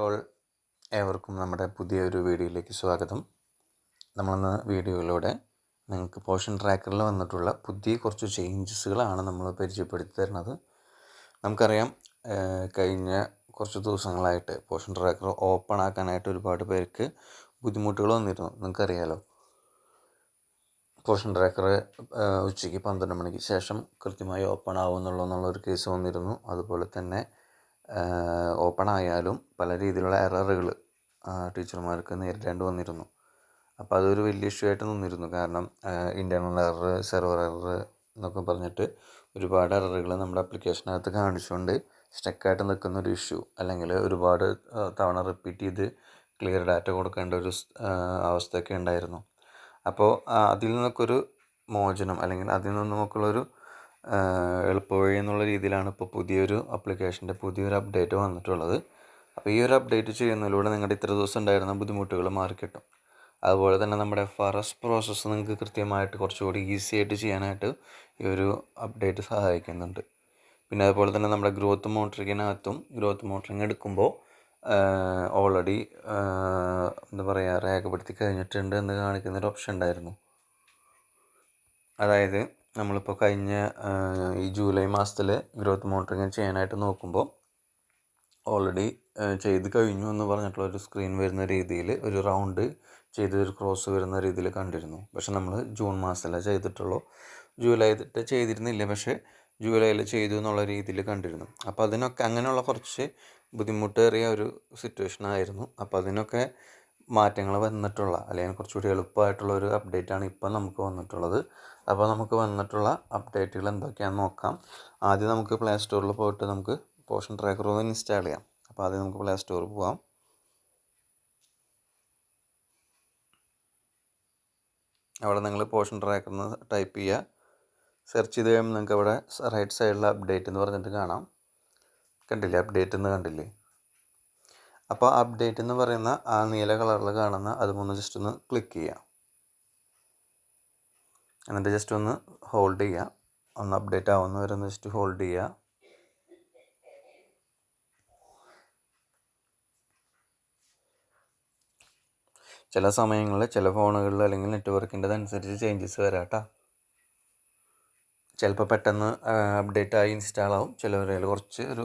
All ഏവർക്കും നമ്മുടെ പുതിയൊരു വീഡിയോയിലേക്ക് സ്വാഗതം. നമ്മളിന്ന് വീഡിയോയിലൂടെ നിങ്ങൾക്ക് പോഷൻ ട്രാക്കറിൽ വന്നിട്ടുള്ള പുതിയ കുറച്ച് ചേഞ്ചസുകളാണ് നമ്മൾ പരിചയപ്പെടുത്തി തരുന്നത്. നമുക്കറിയാം കഴിഞ്ഞ കുറച്ച് ദിവസങ്ങളായിട്ട് പോഷൻ ട്രാക്കർ ഓപ്പൺ ആക്കാനായിട്ട് ഒരുപാട് പേർക്ക് ബുദ്ധിമുട്ടുകൾ വന്നിരുന്നു. നിങ്ങൾക്കറിയാലോ പോഷൻ ട്രാക്കർ ഉച്ചയ്ക്ക് പന്ത്രണ്ട് മണിക്ക് ശേഷം കൃത്യമായി ഓപ്പൺ ആവുന്നുള്ളൂ എന്നുള്ളൊരു കേസ് വന്നിരുന്നു. അതുപോലെ തന്നെ ഓപ്പൺ ആയാലും പല രീതിയിലുള്ള എററുകൾ ടീച്ചർമാർക്ക് നേരിടേണ്ടി വന്നിരുന്നു. അപ്പോൾ അതൊരു വലിയ ഇഷ്യൂ ആയിട്ട് നിന്നിരുന്നു. കാരണം ഇന്റേർണൽ എറർ സെർവർ എറർ എന്നൊക്കെ പറഞ്ഞിട്ട് ഒരുപാട് എററുകൾ നമ്മുടെ ആപ്ലിക്കേഷനകത്ത് കാണിച്ചുകൊണ്ട് സ്റ്റക്കായിട്ട് നിൽക്കുന്ന ഒരു ഇഷ്യൂ അല്ലെങ്കിൽ ഒരുപാട് തവണ റിപ്പീറ്റ് ചെയ്ത് ക്ലിയർ ഡാറ്റ കൊടുക്കേണ്ട ഒരു അവസ്ഥയൊക്കെ ഉണ്ടായിരുന്നു. അപ്പോൾ അതിൽ നിന്നൊക്കെ ഒരു മോചനം അല്ലെങ്കിൽ അതിൽ നിന്ന് നമുക്കുള്ളൊരു എളുപ്പവഴി എന്നുള്ള രീതിയിലാണ് ഇപ്പോൾ പുതിയൊരു ആപ്ലിക്കേഷന്റെ പുതിയൊരു അപ്ഡേറ്റ് വന്നിട്ടുള്ളത്. അപ്പോൾ ഈ ഒരു അപ്ഡേറ്റ് ചെയ്യുന്നതിലൂടെ നിങ്ങളുടെ ഇത്ര ദിവസം ഉണ്ടായിരുന്ന ബുദ്ധിമുട്ടുകൾ മാറിക്കിട്ടും അതുപോലെ തന്നെ നമ്മുടെ എഫ് ആർ എസ് പ്രോസസ്സ് നിങ്ങൾക്ക് കൃത്യമായിട്ട് കുറച്ചുകൂടി ഈസി ആയിട്ട് ചെയ്യാനായിട്ട് ഈ ഒരു അപ്ഡേറ്റ് സഹായിക്കുന്നുണ്ട്. പിന്നെ അതുപോലെ തന്നെ നമ്മുടെ ഗ്രോത്ത് മോണിറ്ററിങ്ങിനകത്തും ഗ്രോത്ത് മോണിറ്ററിങ് എടുക്കുമ്പോൾ ഓൾറെഡി എന്താ പറയുക രേഖപ്പെടുത്തി കഴിഞ്ഞിട്ടുണ്ട് എന്ന് കാണിക്കുന്നൊരു ഓപ്ഷൻ ഉണ്ടായിരുന്നു. അതായത് നമ്മളിപ്പോൾ കഴിഞ്ഞ ഈ ജൂലൈ മാസത്തിൽ ഗ്രോത്ത് മോണിറ്ററിങ് ചെയ്യാനായിട്ട് നോക്കുമ്പോൾ ഓൾറെഡി ചെയ്ത് കഴിഞ്ഞു എന്ന് പറഞ്ഞിട്ടുള്ള ഒരു സ്ക്രീൻ വരുന്ന രീതിയിൽ ഒരു റൗണ്ട് ചെയ്ത് ഒരു ക്രോസ് വരുന്ന രീതിയിൽ കണ്ടിരുന്നു. പക്ഷെ നമ്മൾ ജൂൺ മാസത്തിലേ ചെയ്തിട്ടുള്ളൂ. ജൂലൈ തൊട്ട് ചെയ്തിരുന്നില്ല. പക്ഷേ ജൂലൈയിൽ ചെയ്തു എന്നുള്ള രീതിയിൽ കണ്ടിരുന്നു. അപ്പോൾ അതിനൊക്കെ അങ്ങനെയുള്ള കുറച്ച് ബുദ്ധിമുട്ടേറിയ ഒരു സിറ്റുവേഷൻ ആയിരുന്നു അപ്പോൾ അതിനൊക്കെ മാറ്റങ്ങൾ വന്നിട്ടുള്ള അല്ലെങ്കിൽ കുറച്ചുകൂടി എളുപ്പമായിട്ടുള്ള ഒരു അപ്ഡേറ്റ് ആണ് ഇപ്പം നമുക്ക് വന്നിട്ടുള്ളത്. അപ്പോൾ നമുക്ക് വന്നിട്ടുള്ള അപ്ഡേറ്റുകൾ എന്തൊക്കെയാണെന്ന് നോക്കാം. ആദ്യം നമുക്ക് പ്ലേ സ്റ്റോറിൽ പോയിട്ട് നമുക്ക് പോഷൻ ട്രാക്കർ ഒന്ന് ഇൻസ്റ്റാൾ ചെയ്യാം. അപ്പോൾ ആദ്യം നമുക്ക് പ്ലേ സ്റ്റോറിൽ പോവാം. അവിടെ നിങ്ങൾ പോഷൻ ട്രാക്കർ എന്ന് ടൈപ്പ് ചെയ്യുക. സെർച്ച് ചെയ്ത് കഴിയുമ്പോൾ നിങ്ങൾക്ക് അവിടെ റൈറ്റ് സൈഡിൽ അപ്ഡേറ്റ് എന്ന് പറഞ്ഞിട്ട് കാണാം. കണ്ടില്ലേ? അപ്ഡേറ്റ് എന്ന് കണ്ടില്ലേ? അപ്പോൾ അപ്ഡേറ്റ് എന്ന് പറയുന്ന ആ നീല കളറിൽ കാണുന്ന അതുമൊന്ന് ജസ്റ്റ് ഒന്ന് ക്ലിക്ക് ചെയ്യുക എന്നിട്ട് ജസ്റ്റ് ഒന്ന് ഹോൾഡ് ചെയ്യുക ഒന്ന് അപ്ഡേറ്റ് ആവുന്ന വരെ ഒന്ന് ജസ്റ്റ് ഹോൾഡ് ചെയ്യുക ചില സമയങ്ങളിൽ ചില ഫോണുകളിൽ അല്ലെങ്കിൽ നെറ്റ്വർക്കിന്റെ അനുസരിച്ച് ചേഞ്ചസ് വരാം കേട്ടോ ചിലപ്പോൾ പെട്ടെന്ന് അപ്ഡേറ്റ് ആയി ഇൻസ്റ്റാൾ ആവും. ചിലവരെ കുറച്ച് ഒരു ഒരു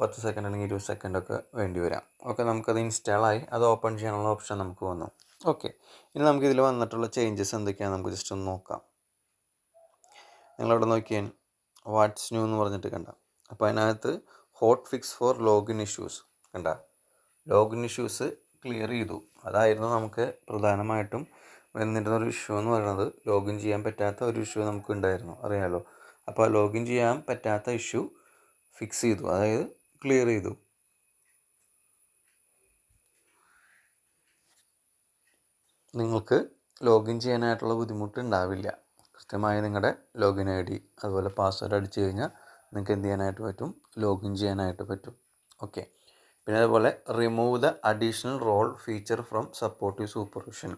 പത്ത് സെക്കൻഡ് അല്ലെങ്കിൽ ഇരുപത് സെക്കൻഡൊക്കെ വേണ്ടി വരാം. ഓക്കെ നമുക്കത് ഇൻസ്റ്റാൾ ആയി. അത് ഓപ്പൺ ചെയ്യാനുള്ള ഓപ്ഷൻ നമുക്ക് വന്നു. ഓക്കെ ഇനി നമുക്ക് ഇതിൽ വന്നിട്ടുള്ള ചേഞ്ചസ് എന്തൊക്കെയാണ് നമുക്ക് ജസ്റ്റ് ഒന്ന് നോക്കാം. നിങ്ങളവിടെ നോക്കിയാൽ വാട്സ് ന്യൂ എന്ന് പറഞ്ഞിട്ട് കണ്ട. അപ്പോൾ അതിനകത്ത് hot fix for login issues കണ്ട. ലോഗിൻ ഇഷ്യൂസ് ക്ലിയർ ചെയ്തു. അതായിരുന്നു നമുക്ക് പ്രധാനമായിട്ടും വന്നിരുന്ന ഒരു ഇഷ്യൂ എന്ന് പറയുന്നത്. ലോഗിൻ ചെയ്യാൻ പറ്റാത്ത ഒരു ഇഷ്യൂ നമുക്ക് ഉണ്ടായിരുന്നു. അറിയാമല്ലോ അപ്പോൾ ലോഗിൻ ചെയ്യാൻ പറ്റാത്ത ഇഷ്യൂ ഫിക്സ് ചെയ്തു. അതായത് ക്ലിയർ ചെയ്തു. നിങ്ങൾക്ക് ലോഗിൻ ചെയ്യാനായിട്ടുള്ള ബുദ്ധിമുട്ട് ഉണ്ടാവില്ല. കൃത്യമായി നിങ്ങളുടെ ലോഗിൻ ഐ ഡി അതുപോലെ പാസ്വേഡ് അടിച്ചു കഴിഞ്ഞാൽ നിങ്ങൾക്ക് എന്ത് ചെയ്യാനായിട്ട് പറ്റും? ലോഗിൻ ചെയ്യാനായിട്ട് പറ്റും. ഓക്കെ. പിന്നെ അതുപോലെ remove the additional role feature from supportive supervision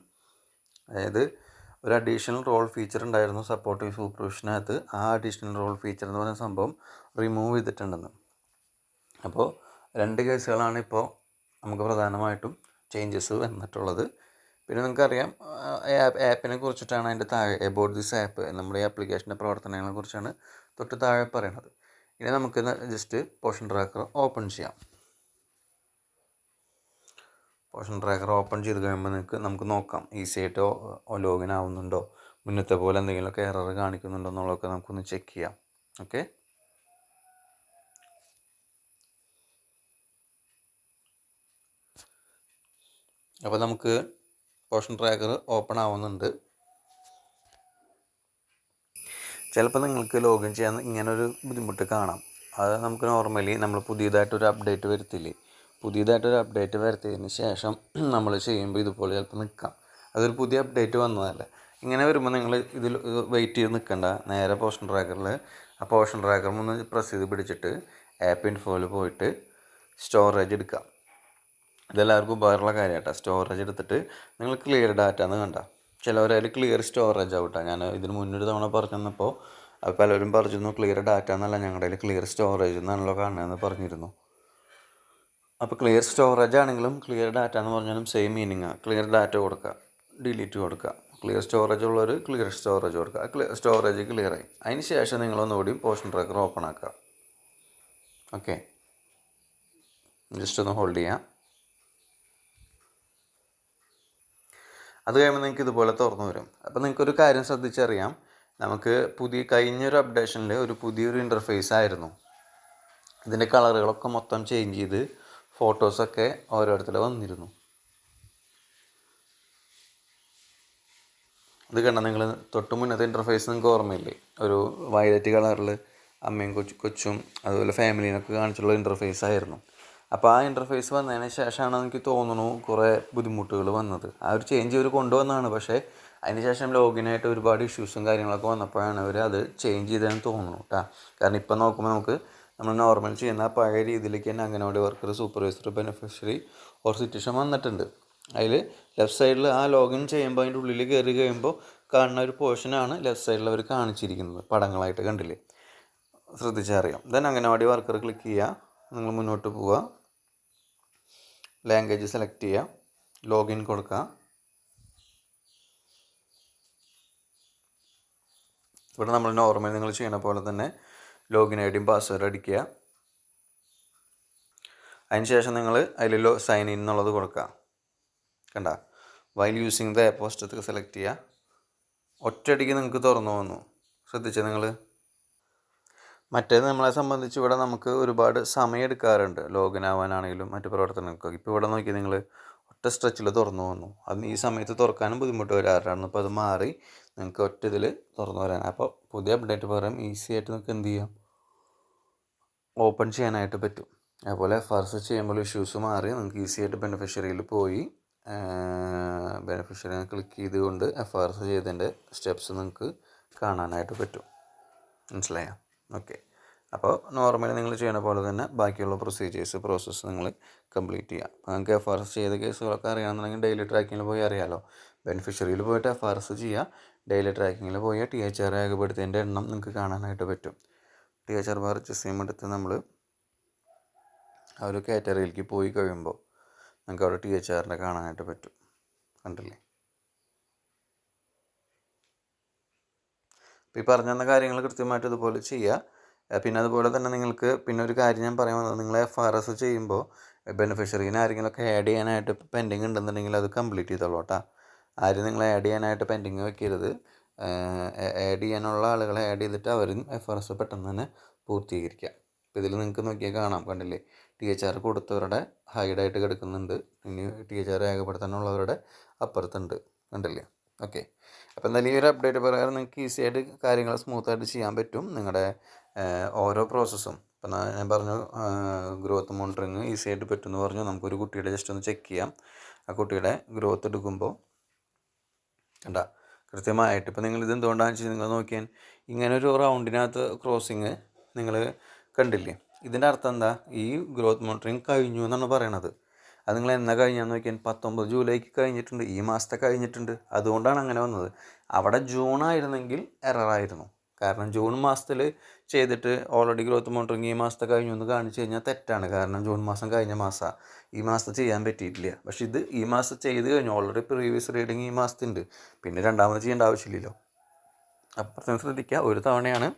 അതായത് ഒരു അഡീഷണൽ റോൾ ഫീച്ചർ ഉണ്ടായിരുന്നു സപ്പോർട്ടീവ് സൂപ്പർവിഷനകത്ത് ആ അഡീഷണൽ റോൾ ഫീച്ചർ എന്ന് പറയുന്ന സംഭവം റിമൂവ് ചെയ്തിട്ടുണ്ടെന്ന്. അപ്പോൾ രണ്ട് കേസുകളാണ് ഇപ്പോൾ നമുക്ക് പ്രധാനമായിട്ടും ചേഞ്ചസ് വന്നിട്ടുള്ളത്. പിന്നെ നിങ്ങൾക്കറിയാം ആപ്പ് ആപ്പിനെ കുറിച്ചിട്ടാണ് അതിന്റെ താഴെ എബൌട്ട് ദിസ് ആപ്പ് നമ്മുടെ ഈ ആപ്ലിക്കേഷന്റെ പ്രവർത്തനങ്ങളെ കുറിച്ചാണ് തൊട്ട് താഴെ പറയുന്നത് ഇനി നമുക്ക് ജസ്റ്റ് പോഷൻ ട്രാക്കർ ഓപ്പൺ ചെയ്യാം. പോഷൻ ട്രാക്കർ ഓപ്പൺ ചെയ്ത് കഴിയുമ്പോൾ നിങ്ങൾക്ക് നമുക്ക് നോക്കാം. ഈസി ആയിട്ട് ലോഗിൻ ആവുന്നുണ്ടോ? മുന്നത്തെ പോലെ എന്തെങ്കിലുമൊക്കെ എറർ കാണിക്കുന്നുണ്ടോ എന്നുള്ളതൊക്കെ നമുക്കൊന്ന് ചെക്ക് ചെയ്യാം. ഓക്കെ അപ്പോൾ നമുക്ക് പോഷൻ ട്രാക്കർ ഓപ്പൺ ആവുന്നുണ്ട്. ചിലപ്പോൾ നിങ്ങൾക്ക് ലോഗിൻ ചെയ്യാൻ ഇങ്ങനൊരു ബുദ്ധിമുട്ട് കാണാം. അത് നമുക്ക് നോർമലി നമ്മൾ പുതിയതായിട്ടൊരു അപ്ഡേറ്റ് വരുത്തില്ലേ? പുതിയതായിട്ടൊരു അപ്ഡേറ്റ് വരുത്തിയതിന് ശേഷം നമ്മൾ ചെയ്യുമ്പോൾ ഇതുപോലെ ചിലപ്പോൾ നിൽക്കാം. അതൊരു പുതിയ അപ്ഡേറ്റ് വന്നതല്ലേ. ഇങ്ങനെ വരുമ്പോൾ നിങ്ങൾ ഇതിൽ വെയിറ്റ് ചെയ്ത് നിൽക്കണ്ട. നേരെ പോഷൻ ട്രാക്കറിൽ ആ പോഷൻ ട്രാക്കർ ഒന്ന് പ്രസ് ചെയ്ത് പിടിച്ചിട്ട് ആപ്പ് ഇൻഫോയിൽ പോയിട്ട് സ്റ്റോറേജ് എടുക്കാം. ഇതെല്ലാവർക്കും ഉപകാരമുള്ള കാര്യമാട്ടോ സ്റ്റോറേജ് എടുത്തിട്ട് നിങ്ങൾ ക്ലിയർ ഡാറ്റ എന്ന് കണ്ട. ചിലവരായാലും ക്ലിയർ സ്റ്റോറേജ് ആവട്ടെ. ഞാൻ ഇതിന് മുന്നൊരു തവണ പറഞ്ഞു തന്നപ്പോൾ പലരും പറഞ്ഞിരുന്നു ക്ലിയർ ഡാറ്റ എന്നല്ല ഞങ്ങളുടെ ക്ലിയർ സ്റ്റോറേജ് എന്നാണല്ലോ കാണുന്നതെന്ന് പറഞ്ഞിരുന്നു. അപ്പോൾ ക്ലിയർ സ്റ്റോറേജ് ആണെങ്കിലും ക്ലിയർ ഡാറ്റ എന്ന് പറഞ്ഞാലും സെയിം ആണ് ക്ലിയർ ഡാറ്റ കൊടുക്കുക ഡിലീറ്റ് കൊടുക്കുക. ക്ലിയർ സ്റ്റോറേജ് ഉള്ളവർ ക്ലിയർ സ്റ്റോറേജ് കൊടുക്കുക. ക്ലിയർ സ്റ്റോറേജ് ക്ലിയർ ആയി. അതിന് ശേഷം നിങ്ങളൊന്നുകൂടി പോഷൻ ട്രാക്കർ ഓപ്പൺ ആക്കുക. ഓക്കെ ജസ്റ്റ് ഒന്ന് ഹോൾഡ് ചെയ്യാം. അത് കഴിയുമ്പോൾ നിങ്ങൾക്ക് ഇതുപോലെ തുറന്നു വരും. അപ്പോൾ നിങ്ങൾക്കൊരു കാര്യം ശ്രദ്ധിച്ചറിയാം. നമുക്ക് പുതിയ കഴിഞ്ഞൊരു അപ്ഡേഷനിൽ ഒരു പുതിയൊരു ഇന്റർഫേസ് ആയിരുന്നു. ഇതിന്റെ കളറുകളൊക്കെ മൊത്തം ചേഞ്ച് ചെയ്ത് ഫോട്ടോസൊക്കെ ഓരോരുത്തർ വന്നിരുന്നു. ഇത് കണ്ട നിങ്ങൾ? തൊട്ട് മുന്നത്തെ ഇന്റർഫേസ് നിങ്ങൾക്ക് ഓർമ്മയില്ലേ? ഒരു വയലറ്റ് കളറിൽ അമ്മയും കൊച്ചു കൊച്ചും അതുപോലെ ഫാമിലീനൊക്കെ കാണിച്ചുള്ള ഇന്റർഫേസ് ആയിരുന്നു. അപ്പോൾ ആ ഇന്റർഫേസ് വന്നതിന് ശേഷമാണ് എനിക്ക് തോന്നുന്നു കുറേ ബുദ്ധിമുട്ടുകൾ വന്നത്. ആ ഒരു ചേഞ്ച് ഇവർ കൊണ്ടുവന്നതാണ് പക്ഷേ അതിന് ശേഷം ലോഗിനായിട്ട് ഒരുപാട് ഇഷ്യൂസും കാര്യങ്ങളൊക്കെ വന്നപ്പോഴാണ് അവർ അത് ചേഞ്ച് ചെയ്തതെന്ന് തോന്നുന്നു കേട്ടോ. കാരണം ഇപ്പം നോക്കുമ്പോൾ നമുക്ക് നമ്മൾ നോർമൽ ചെയ്യുന്ന പഴയ രീതിയിലേക്ക് തന്നെ anganwadi worker supervisor beneficiary or situation വന്നിട്ടുണ്ട്. അതിൽ ലെഫ്റ്റ് സൈഡിൽ ആ ലോഗിൻ ചെയ്യുമ്പോൾ അതിന്റെ ഉള്ളിൽ കയറി കഴിയുമ്പോൾ കാണുന്ന ഒരു പോർഷനാണ് ലെഫ്റ്റ് സൈഡിൽ അവർ കാണിച്ചിരിക്കുന്നത് പടങ്ങളായിട്ട് കണ്ടില്ലേ? ശ്രദ്ധിച്ചറിയാം. ദെൻ അംഗനവാടി വർക്കർ ക്ലിക്ക് ചെയ്യുക. നിങ്ങൾ മുന്നോട്ട് പോവുക. ലാംഗ്വേജ് സെലക്ട് ചെയ്യുക. ലോഗിൻ കൊടുക്കുക. ഇവിടെ നമ്മൾ നോർമൽ നിങ്ങൾ ചെയ്യുന്ന പോലെ തന്നെ ലോഗിൻ ഐ ഡിയും പാസ്വേഡ് അടിക്കുക അതിനുശേഷം നിങ്ങൾ അതിൽ ലോ സൈൻ ഇൻ എന്നുള്ളത് കൊടുക്കുക. കണ്ട? While using the post select ചെയ്യുക. ഒറ്റയടിക്ക് നിങ്ങൾക്ക് തുറന്നു വന്നു ശ്രദ്ധിച്ചേ നിങ്ങൾ മറ്റേത് നമ്മളെ സംബന്ധിച്ച് ഇവിടെ നമുക്ക് ഒരുപാട് സമയം എടുക്കാറുണ്ട്. ലോഗിൻ ആവാനാണെങ്കിലും മറ്റു പ്രവർത്തനങ്ങൾക്കൊക്കെ. ഇപ്പോൾ ഇവിടെ നോക്കി നിങ്ങൾ ഒറ്റ സ്ട്രെച്ചിൽ തുറന്നു വന്നു അത് ഈ സമയത്ത് തുറക്കാനും ബുദ്ധിമുട്ട് വരാറാണ് അപ്പോൾ അത് മാറി നിങ്ങൾക്ക് ഒറ്റ ഇതിൽ തുറന്നു വരാൻ. അപ്പോൾ പുതിയ അപ്ഡേറ്റ് പകരം ഈസി ആയിട്ട് നിങ്ങൾക്ക് എന്ത് ചെയ്യാം? ഓപ്പൺ ചെയ്യാനായിട്ട് പറ്റും. അതുപോലെ ഫർസ് ചെയ്യുമ്പോൾ ഇഷ്യൂസ് മാറി. നിങ്ങൾക്ക് ഈസി ആയിട്ട് ബെനിഫിഷ്യറിയിൽ പോയി. ബെനിഫിഷ്യറി ക്ലിക്ക് ചെയ്തുകൊണ്ട് എഫ് ആർ എസ് ചെയ്തതിന്റെ സ്റ്റെപ്സ് നിങ്ങൾക്ക് കാണാനായിട്ട് പറ്റും. മനസ്സിലായോ? ഓക്കെ അപ്പോൾ നോർമലി നിങ്ങൾ ചെയ്യണ പോലെ തന്നെ ബാക്കിയുള്ള പ്രൊസീജിയേഴ്സ് പ്രോസസ്സ് നിങ്ങൾ കംപ്ലീറ്റ് ചെയ്യുക. അപ്പോൾ നിങ്ങൾക്ക് എഫ് ആർ എസ് ചെയ്ത കേസുകളൊക്കെ അറിയാമെന്നുണ്ടെങ്കിൽ ഡെയിലി ട്രാക്കിങ്ങിൽ പോയി അറിയാമല്ലോ ബെനിഫിഷ്യറിയിൽ പോയിട്ട് എഫ് ആർ എസ് ചെയ്യുക. ഡെയിലി ട്രാക്കിങ്ങിൽ പോയി ടി എച്ച് ആർ രേഖപ്പെടുത്തിയതിന്റെ എണ്ണം നിങ്ങൾക്ക് കാണാനായിട്ട് പറ്റും. ടി എച്ച് ആർ ബാർ സിം എടുത്ത് നമ്മൾ ആ ഒരു കാറ്റഗറിയിലേക്ക് പോയി കഴിയുമ്പോൾ നിങ്ങൾക്ക് അവിടെ ടി എച്ച് ആറിന്റെ കാണാനായിട്ട് പറ്റും. കണ്ടില്ലേ? അപ്പോൾ ഈ പറഞ്ഞ കാര്യങ്ങൾ കൃത്യമായിട്ട് ഇതുപോലെ ചെയ്യുക. പിന്നെ അതുപോലെ തന്നെ നിങ്ങൾക്ക് പിന്നെ ഒരു കാര്യം ഞാൻ പറയാൻ വന്നത്. നിങ്ങൾ എഫ് ആർ എസ് ചെയ്യുമ്പോൾ ബെനിഫിഷ്യറീനെ ആരെങ്കിലുമൊക്കെ ആഡ് ചെയ്യാനായിട്ട് പെൻഡിങ് ഉണ്ടെന്നുണ്ടെങ്കിൽ അത് കംപ്ലീറ്റ് ചെയ്തോളൂ കേട്ടോ. ആരും നിങ്ങൾ ആഡ് ചെയ്യാനായിട്ട് പെൻഡിങ് വെക്കരുത്. ആഡ് ചെയ്യാനുള്ള ആളുകളെ ആഡ് ചെയ്തിട്ട് അവരും എഫ് ആർ എസ് പെട്ടെന്ന് തന്നെ പൂർത്തീകരിക്കുക. അപ്പോൾ ഇതിൽ നിങ്ങൾക്ക് നോക്കിയാൽ കാണാം കണ്ടില്ലേ? ടി എച്ച് ആർ കൊടുത്തവരുടെ ഹൈഡായിട്ട് കിടക്കുന്നുണ്ട്. ഇനി ടി എച്ച് ആർ രേഖപ്പെടുത്താനുള്ളവരുടെ അപ്പുറത്തുണ്ട് കണ്ടില്ലേ? ഓക്കെ അപ്പോൾ എന്തായാലും ഈ ഒരു അപ്ഡേറ്റ് പ്രകാരം നിങ്ങൾക്ക് ഈസി ആയിട്ട് കാര്യങ്ങൾ സ്മൂത്തായിട്ട് ചെയ്യാൻ പറ്റും. നിങ്ങളുടെ ഓരോ പ്രോസസ്സും ഇപ്പം ഞാൻ പറഞ്ഞു ഗ്രോത്ത് മോണിറ്ററിങ് ഈസി ആയിട്ട് പറ്റുമെന്ന് പറഞ്ഞു. നമുക്കൊരു കുട്ടിയുടെ ജസ്റ്റ് ഒന്ന് ചെക്ക് ചെയ്യാം. ആ കുട്ടിയുടെ ഗ്രോത്ത് എടുക്കുമ്പോൾ കണ്ട കൃത്യമായിട്ട് ഇപ്പോൾ നിങ്ങൾ ഇത് എന്തുകൊണ്ടാണെന്ന് വെച്ചാൽ നിങ്ങൾ നോക്കിയാൽ ഇങ്ങനെ ഒരു റൗണ്ടിനകത്ത് ക്രോസിങ് നിങ്ങൾ കണ്ടില്ലേ? ഇതിന്റെ അർത്ഥം എന്താ? ഈ ഗ്രോത്ത് മോണിറ്ററിങ് കഴിഞ്ഞു എന്നാണ് പറയണത്. അത് നിങ്ങൾ എന്നാ കഴിഞ്ഞാന്ന് നോക്കിയാൽ പത്തൊമ്പത് ജൂലൈക്ക് കഴിഞ്ഞിട്ടുണ്ട്. ഈ മാസത്തെ കഴിഞ്ഞിട്ടുണ്ട്. അതുകൊണ്ടാണ് അങ്ങനെ വന്നത്. അവിടെ ജൂൺ ആയിരുന്നെങ്കിൽ എററായിരുന്നു കാരണം ജൂൺ മാസത്തിൽ ചെയ്തിട്ട് ഓൾറെഡി ഗ്രോത്ത് മോണിറ്ററിങ് ഈ മാസത്തെ കഴിഞ്ഞു എന്ന് കാണിച്ചു കഴിഞ്ഞാൽ തെറ്റാണ്. കാരണം ജൂൺ മാസം കഴിഞ്ഞ മാസമാണ് ഈ മാസത്തെ ചെയ്യാൻ പറ്റിയിട്ടില്ല. പക്ഷെ ഇത് ഈ മാസം ചെയ്ത് കഴിഞ്ഞു. ഓൾറെഡി പ്രീവിയസ് റീഡിങ് ഈ മാസത്തുണ്ട്. പിന്നെ രണ്ടാമത് ചെയ്യേണ്ട ആവശ്യമില്ലല്ലോ. അപ്പുറത്തേക്ക് ശ്രദ്ധിക്കുക. ഒരു തവണയാണ്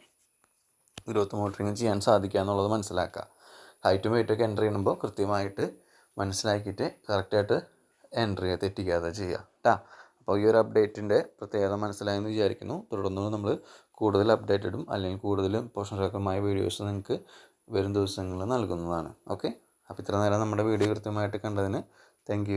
ഗ്രോത്ത് മോണിറ്ററിങ് ചെയ്യാൻ സാധിക്കുക എന്നുള്ളത് മനസ്സിലാക്കുക. ഹൈറ്റും വെയിറ്റൊക്കെ എന്റർ ചെയ്യുമ്പോൾ കൃത്യമായിട്ട് മനസ്സിലാക്കിയിട്ട് കറക്റ്റായിട്ട് എന്റർ ചെയ്യുക തെറ്റിക്കാതെ ചെയ്യുക. കേട്ടോ അപ്പോൾ ഈ ഒരു അപ്ഡേറ്റിന്റെ പ്രത്യേകത മനസ്സിലായെന്ന് വിചാരിക്കുന്നു. തുടർന്ന് നമ്മൾ കൂടുതൽ അപ്ഡേറ്റഡും അല്ലെങ്കിൽ കൂടുതലും പോഷണകരമായ വീഡിയോസ് നിങ്ങൾക്ക് വരും ദിവസങ്ങളിൽ നൽകുന്നതാണ്. ഓക്കെ അപ്പോൾ ഇത്ര നേരം നമ്മുടെ വീഡിയോ കൃത്യമായിട്ട് കണ്ടതിന് താങ്ക്